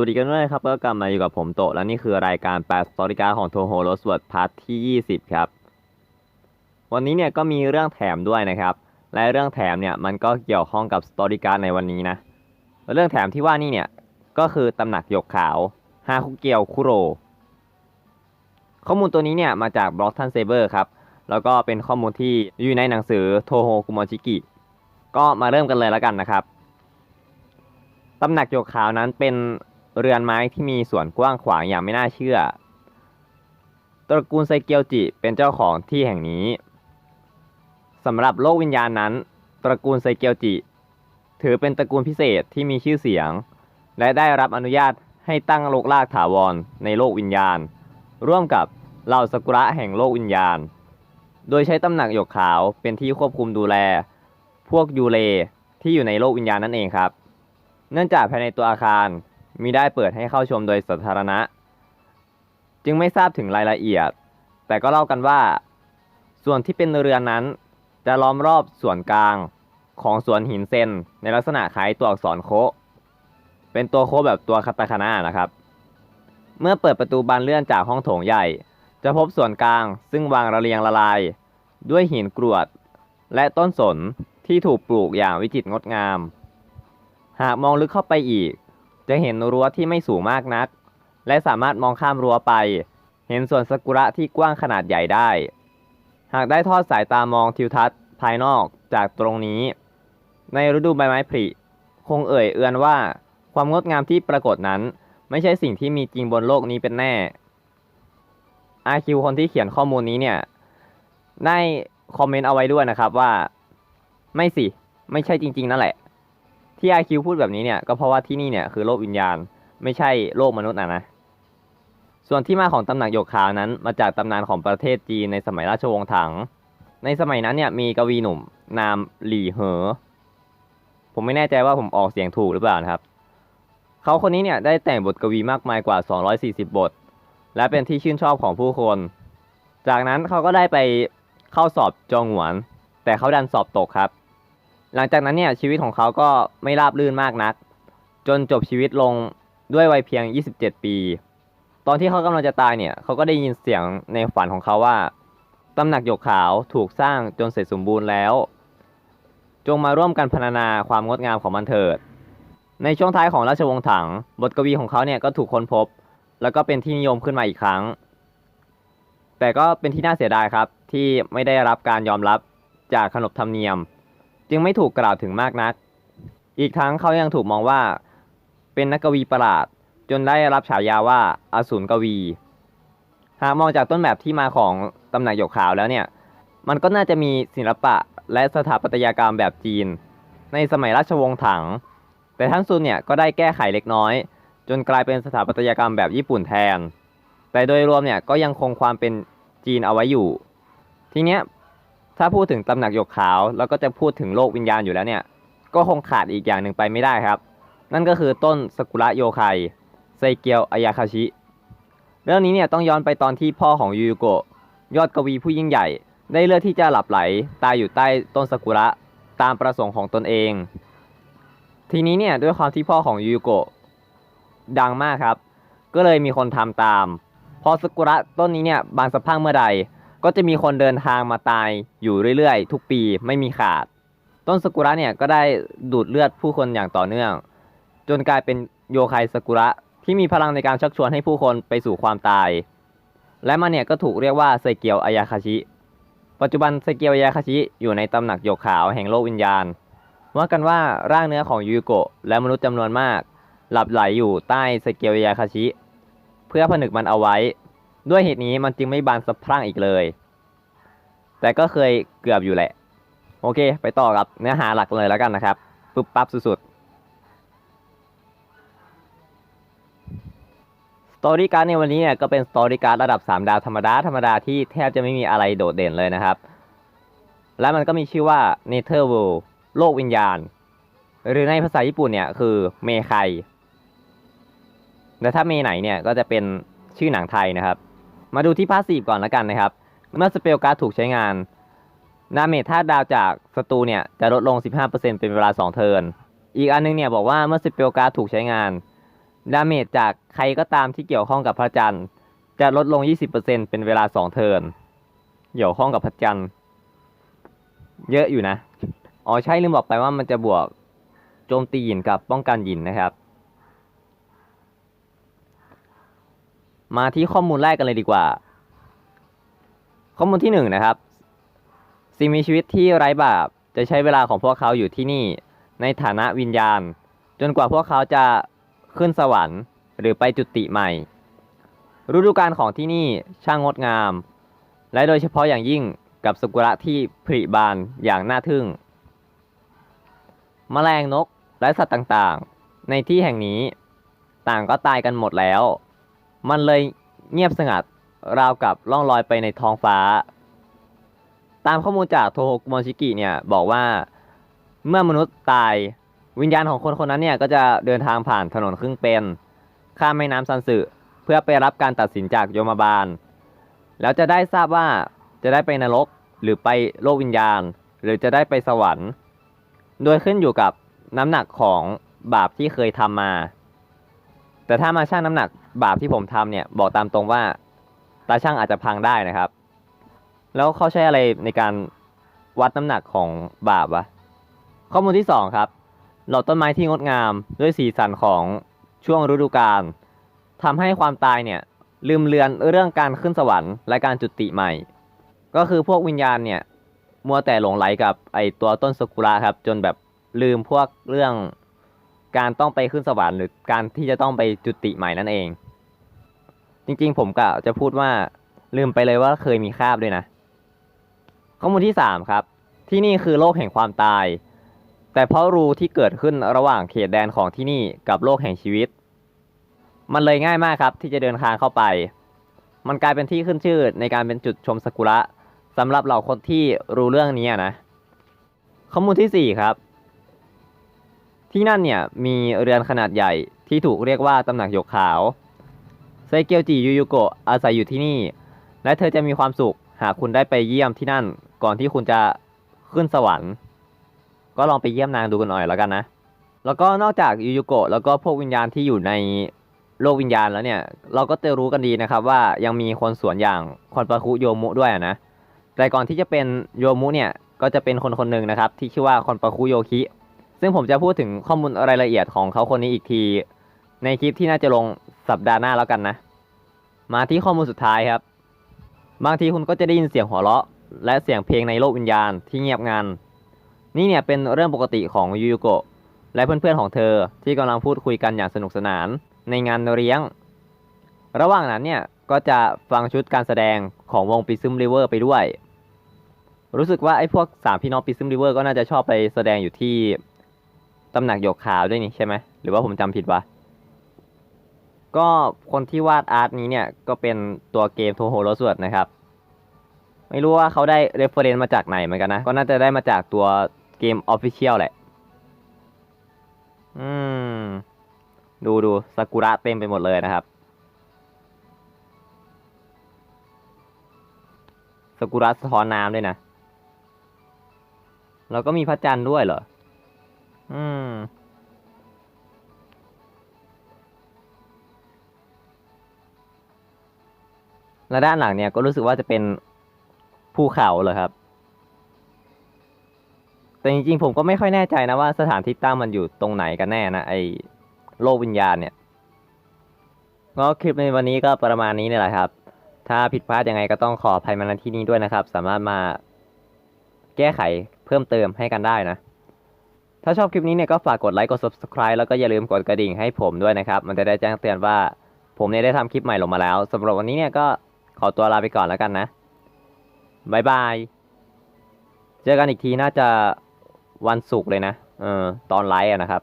วัสดีกันด้วยครับก็กลับมาอยู่กับผมโตและนี่คือรายการแปลสตอริการของโทโฮโรสเวิร์ดพาร์ทที่ 20 ครับ วันนี้เนี่ยก็มีเรื่องแถมด้วยนะครับ และเรื่องแถมเนี่ยมันก็เกี่ยวข้องกับสตอริการในวันนี้นะ เรื่องแถมที่ว่านี่เนี่ยก็คือตำหนักหยกขาวฮาคุเกียวคุโร ข้อมูลตัวนี้เนี่ยมาจากบล็อกทันเซเบอร์ครับ แล้วก็เป็นข้อมูลที่อยู่ในหนังสือโทโฮคุโมจิกิ ก็มาเริ่มกันเลยแล้วกันนะครับตำหนักหยกขาวนั้นเป็น เรือนไม้ที่มีส่วนกว้างขวางอย่างไม่น่าเชื่อ ตระกูลไซเกียวจิเป็นเจ้าของที่แห่งนี้สำหรับโลกวิญญาณนั้น ตระกูลไซเกียวจิ ถือเป็นตระกูลพิเศษที่มีชื่อเสียง และได้รับอนุญาตให้ตั้งโลกลากถาวรในโลกวิญญาณ ร่วมกับเหล่าสกุระแห่งโลกวิญญาณ โดยใช้ตำหนักหยกขาวเป็นที่ควบคุมดูแล พวกยูเลที่อยู่ในโลกวิญญาณนั่นเองครับ เนื่องจากภายในตัวอาคาร มีได้เปิดให้เข้าชมโดยสาธารณะ จึงไม่ทราบถึงรายละเอียด แต่ก็เล่ากันว่า ส่วนที่เป็นเรือนนั้น จะล้อมรอบส่วนกลางของสวนหินเซนในลักษณะคล้ายตัวอักษรโคเป็นตัวโคแบบตัวคาตาคานะนะครับ เมื่อเปิดประตูบานเลื่อนจากห้องโถงใหญ่ จะพบส่วนกลางซึ่งวางระเรียงละลาย ด้วยหินกรวด และต้นสนที่ถูกปลูกอย่างวิจิตรงดงาม หากมองลึกเข้าไปอีก จะเห็นรั้วที่ไม่สูงมากนัก และสามารถมองข้ามรั้วไป เห็นสวนซากุระที่กว้างขนาดใหญ่ได้ หากได้ทอดสายตามองทิวทัศน์ภายนอกจากตรงนี้ ในฤดูใบไม้ผลิคงเอ่ยเอือนว่า ความงดงามที่ปรากฏนั้น ไม่ใช่สิ่งที่มีจริงบนโลกนี้เป็นแน่อาคิวคนที่เขียนข้อมูลนี้เนี่ยได้คอมเมนต์เอาไว้ด้วยนะครับว่า ไม่สิ ไม่ใช่จริง ๆ นั่นแหละ ที่ IQ พูดแบบนี้เนี่ยก็เพราะว่าที่นี่เนี่ยคือโลกวิญญาณ ไม่ใช่โลกมนุษย์นะนะ ส่วนที่มาของตำหนักหยกขาวนั้น มาจากตำนานของประเทศจีนในสมัยราชวงศ์ถัง ในสมัยนั้นเนี่ยมีกวีหนุ่ม นามหลี่เหอ ผมไม่แน่ใจว่าผมออกเสียงถูกหรือเปล่านะครับ เขาคนนี้เนี่ยได้แต่งบทกวีมากมายกว่า 240 บท และเป็นที่ชื่นชอบของผู้คน จากนั้นเขาก็ได้ไปเข้าสอบจองหวน แต่เขาดันสอบตกครับ หลังจากนั้นเนี่ยชีวิตของเขาก็ไม่ราบรื่นมากนัก จนจบชีวิตลงด้วยวัยเพียง 27 ปี ตอนที่เขากำลังจะตายเนี่ยเขาก็ได้ยินเสียงในฝันของเขาว่าตำหนักหยกขาวถูกสร้างจนเสร็จสมบูรณ์แล้ว จงมาร่วมกันพรรณนาความงดงามของมันเถิด ในช่วงท้ายของราชวงศ์ถัง บทกวีของเขาเนี่ยก็ถูกค้นพบ แล้วก็เป็นที่นิยมขึ้นมาอีกครั้ง แต่ก็เป็นที่น่าเสียดายครับที่ไม่ได้รับการยอมรับจากขนบธรรมเนียม จึงไม่ถูกกล่าวถึงมากนัก อีกทั้งเขายังถูกมองว่า เป็นนักกวีประหลาด จนได้รับฉายาว่าอสูรกวี หากมองจากต้นแบบที่มาของตำหนักหยกขาวแล้วเนี่ย มันก็น่าจะมีศิลปะและสถาปัตยกรรมแบบจีน ในสมัยราชวงศ์ถัง แต่ท่านซุนเนี่ยก็ได้แก้ไขเล็กน้อย จนกลายเป็นสถาปัตยกรรมแบบญี่ปุ่นแทน แต่โดยรวมเนี่ยก็ยังคงความเป็นจีนเอาไว้อยู่ ทีเนี้ย ถ้าพูดถึงตำหนักหยกขาว แล้วก็จะพูดถึงโลกวิญญาณอยู่แล้วเนี่ย ก็คงขาดอีกอย่างหนึ่งไปไม่ได้ครับ นั่นก็คือต้นสกุระโยไคไซเกียวอายาคาชิ เรื่องนี้เนี่ยต้องย้อนไปตอนที่พ่อของยูยุโกะยอดกวีผู้ยิ่งใหญ่ ได้เลือกที่จะหลับไหลตายอยู่ใต้ต้นสกุระตามประสงค์ของตนเอง ทีนี้เนี่ยด้วยความที่พ่อของยูยุโกะดังมากครับ ก็เลยมีคนทำตาม พอสกุระต้นนี้เนี่ยบานสะพังเมื่อใด ก็จะมีคนเดินทางมาตายอยู่เรื่อยๆ ทุกปีไม่มีขาด ต้นสกุระเนี่ยก็ได้ดูดเลือดผู้คนอย่างต่อเนื่อง จนกลายเป็นโยไคสกุระที่มีพลังในการชักชวนให้ผู้คนไปสู่ความตาย และมันเนี่ยก็ถูกเรียกว่าไซเกียวอายาคาชิ ปัจจุบันไซเกียวอายาคาชิอยู่ในตำหนักโยกขาวแห่งโลกวิญญาณ ว่ากันว่าร่างเนื้อของยูโกะและมนุษย์จำนวนมาก หลับไหลอยู่ใต้ไซเกียวอายาคาชิ เพื่อผนึกมันเอาไว้ ด้วยเหตุนี้มันจึงไม่บานสะพรั่งอีกเลย แต่ก็เคยเกือบอยู่แหละ โอเค ไปต่อกับเนื้อหาหลักเลยแล้วกันนะครับปุ๊บปั๊บสุดๆสตอรี่การ์ดในวันนี้เนี่ยก็เป็นสตอรี่การ์ดระดับ 3 ดาวธรรมดาธรรมดาที่แทบจะไม่มีอะไรโดดเด่นเลยนะครับ และมันก็มีชื่อว่า Nether World โลกวิญญาณ หรือในภาษาญี่ปุ่นเนี่ยคือเมไคแต่ถ้าเมไหนเนี่ยก็จะเป็นชื่อหนังไทยนะครับ มาดูที่พาสซีฟก่อนแล้วกันนะครับ เมื่อสเปลการ์ดถูกใช้งานดาเมจธาตุดาวจากศัตรูเนี่ยจะลดลง 15%เป็นเวลา 2 เทิร์น อีกอันนึงเนี่ยบอกว่าเมื่อสเปลการ์ดถูกใช้งานดดาเมจจากใครก็ตามที่เกี่ยวข้องกับพระจันทร์ จะลดลง 20%เป็นเวลา 2 เทิร์น เกี่ยวข้องกับพระจันทร์ เยอะอยู่นะ อ๋อใช่ลืมบอกไปว่ามันจะบวกโจมตีหยินกับป้องกันหยินนะครับ มาที่ข้อมูลแรกกันเลยดีกว่า ข้อมูลที่หนึ่งนะครับสิ่งมีชีวิตที่ไร้บาปจะใช้เวลาของพวกเขาอยู่ที่นี่ ในฐานะวิญญาณ จนกว่าพวกเขาจะขึ้นสวรรค์หรือไปจุติใหม่ ฤดูกาลของที่นี่ช่างงดงาม และโดยเฉพาะอย่างยิ่งกับสุกุระที่ผลิบานอย่างน่าทึ่งแมลงนกและสัตว์ต่างๆ ในที่แห่งนี้ต่างก็ตายกันหมดแล้ว มันเลยเงียบสงัดราวกับล่องลอยไปในท้องฟ้า ตามข้อมูลจากโทโฮกุโมชิกิเนี่ยบอกว่าเมื่อมนุษย์ตายวิญญาณของคนคนนั้นเนี่ยก็จะเดินทางผ่านถนนครึ่งเป็นข้ามแม่น้ำซันสึเพื่อไปรับการตัดสินจากโยมบาล แล้วจะได้ทราบว่าจะได้ไปนรกหรือไปโลกวิญญาณ หรือจะได้ไปสวรรค์ โดยขึ้นอยู่กับน้ำหนักของบาปที่เคยทำมา แต่ถ้ามาชั่งน้ำหนักบาปที่ผมทำเนี่ยบอกตามตรงว่าตาช่างอาจจะพังได้นะครับ แล้วเขาใช้อะไรในการวัดน้ำหนักของบาปวะข้อมูลที่ 2 ครับเหล่าต้นไม้ที่งดงามด้วยสีสันของช่วงฤดูกาลทำให้ความตายเนี่ยลืมเลือนเรื่องการขึ้นสวรรค์และการจุติใหม่ ก็คือพวกวิญญาณเนี่ยมัวแต่หลงไหลกับไอตัวต้นสกุระครับ จนแบบลืมพวกเรื่อง การต้องไปขึ้นสวรรค์หรือการที่จะต้องไปจุติใหม่นั่นเอง จริงๆ ผมกะจะพูดว่าลืมไปเลยว่าเคยมีคาบด้วยนะ ข้อมูลที่ 3 ครับ ที่นี่คือโลกแห่งความตาย แต่เพราะรูที่เกิดขึ้นระหว่างเขตแดนของที่นี่กับโลกแห่งชีวิต มันเลยง่ายมากครับที่จะเดินทางเข้าไป มันกลายเป็นที่ขึ้นชื่อในการเป็นจุดชมซากุระสำหรับเหล่าคนที่รู้เรื่องนี้นะ ข้อมูลที่ 4 ครับ ที่นั่นเนี่ยมีเรือนขนาดใหญ่ที่ถูกเรียกว่าตำหนักหยกขาว ไซเกียวจิยูยุโกะอาศัยอยู่ที่นี่ และเธอจะมีความสุขหากคุณได้ไปเยี่ยมที่นั่น ก่อนที่คุณจะขึ้นสวรรค์ ก็ลองไปเยี่ยมนางดูกันหน่อยแล้วกันนะ แล้วก็นอกจากยูยุโกะแล้วก็พวกวิญญาณที่อยู่ในโลกวิญญาณแล้วเนี่ย เราก็จะรู้กันดีนะครับว่ายังมีคนสวนอย่างคอนปาคุโยมุด้วยนะ แต่ก่อนที่จะเป็นโยมุเนี่ยก็จะเป็นคนคนหนึ่งนะครับที่ชื่อว่าคอนปาคุโยคิ ซึ่งผมจะพูดถึงข้อมูลรายละเอียดของเขาคนนี้อีกที ในคลิปที่น่าจะลงสัปดาห์หน้าแล้วกันนะ มาที่ข้อมูลสุดท้ายครับ บางทีคุณก็จะได้ยินเสียงหัวเราะ และเสียงเพลงในโลกวิญญาณที่เงียบงันนี่เนี่ยเป็นเรื่องปกติของยูยุโกะและเพื่อนๆของเธอที่กำลังพูดคุยกันอย่างสนุกสนาน ในงานเลี้ยง ระหว่างนั้นเนี่ยก็จะฟังชุดการแสดงของวงปิซึมริเวอร์ไปด้วย รู้สึกว่าไอ้พวกสามพี่น้องปิซึมริเวอร์ก็น่าจะชอบไปแสดงอยู่ที่ ตำหนักหยกขาวด้วยนี่ใช่ไหมหรือว่าผมจำผิดวะก็คนที่วาดอาร์ตนี้เนี่ยก็เป็นตัวเกมโทโฮโรสวดนะครับ ไม่รู้ว่าเขาได้เรฟเฟอรนซ์มาจากไหนเหมือนกันนะ ก็น่าจะได้มาจากตัวเกมออฟฟิเชียลแหละ อืม ดูดูซากุระเต็มไปหมดเลยนะครับซากุระสะท้อนน้ำด้วยนะ แล้วก็มีพระจันทร์ด้วยเหรอ อืม และด้านหลังเนี่ยก็รู้สึกว่าจะเป็นภูเขาเหรอครับ แต่จริงๆผมก็ไม่ค่อยแน่ใจนะว่าสถานที่ตั้งมันอยู่ตรงไหนกันแน่นะไอโลกวิญญาณเนี่ย ก็คลิปในวันนี้ก็ประมาณนี้นี่แหละครับ ถ้าผิดพลาดยังไงก็ต้องขออภัยมาณที่นี้ด้วยนะครับ สามารถมาแก้ไขเพิ่มเติมให้กันได้นะ ถ้าชอบคลิปนี้เนี่ยก็ฝากกดไลค์กด subscribe แล้วก็อย่าลืมกดกระดิ่งให้ผมด้วยนะครับ มันจะได้แจ้งเตือนว่าผมเนี่ยได้ทำคลิปใหม่ลงมาแล้วสำหรับวันนี้เนี่ยก็ขอตัวลาไปก่อนแล้วกันนะบายบาย เจอกันอีกทีน่าจะวันศุกร์เลยนะ เออ ตอนไลฟ์นะครับ